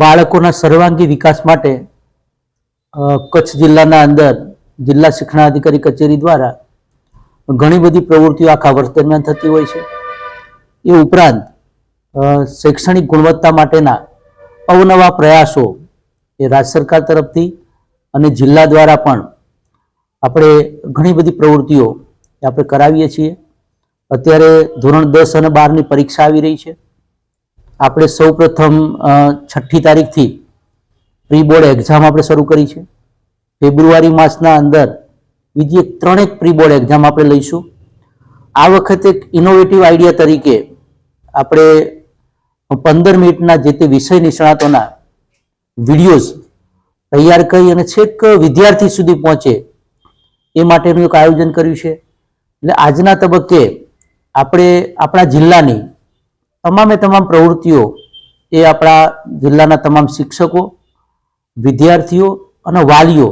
બાળકોના સર્વાંગી વિકાસ માટે કચ્છ જિલ્લાના અંદર જિલ્લા શિક્ષણાધિકારી કચેરી દ્વારા ઘણી બધી પ્રવૃત્તિઓ આખા વર્ષ દરમિયાન થતી હોય છે. એ ઉપરાંત શૈક્ષણિક ગુણવત્તા માટેના અવનવા પ્રયાસો એ રાજ્ય સરકાર તરફથી અને જિલ્લા દ્વારા પણ આપણે ઘણી બધી પ્રવૃત્તિઓ આપણે કરાવીએ છીએ. અત્યારે ધોરણ દસ અને બારની પરીક્ષા આવી રહી છે. આપણે સૌ પ્રથમ છઠ્ઠી તારીખથી પ્રી બોર્ડ એક્ઝામ આપણે શરૂ કરી છે. ફેબ્રુઆરી માસના અંદર બીજી એક ત્રણેક પ્રી બોર્ડ એક્ઝામ આપણે લઈશું. આ વખતે એક ઇનોવેટિવ આઈડિયા તરીકે આપણે પંદર મિનિટના જે તે વિષય નિષ્ણાતોના વિડીયોઝ તૈયાર કરી અને છેક વિદ્યાર્થી સુધી પહોંચે એ માટેનું એક આયોજન કર્યું છે. એટલે આજના તબક્કે આપણે આપણા જિલ્લાની તમામે તમામ પ્રવૃત્તિઓ એ આપણા જિલ્લાના તમામ શિક્ષકો, વિદ્યાર્થીઓ અને વાલીઓ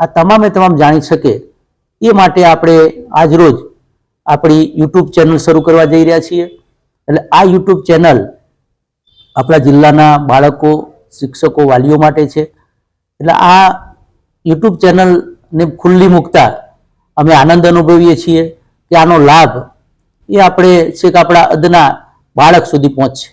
આ તમામે તમામ જાણી શકે એ માટે આપણે આજ રોજ આપણી યુટ્યુબ ચેનલ શરૂ કરવા જઈ રહ્યા છીએ. એટલે આ યુટ્યુબ ચેનલ આપણા જિલ્લાના બાળકો, શિક્ષકો, વાલીઓ માટે છે. એટલે આ યુટ્યુબ ચેનલને ખુલ્લી મૂકતા અમે આનંદ અનુભવીએ છીએ કે આનો લાભ એ આપણે છેક આપણા અદના બાળક સુધી પહોંચશે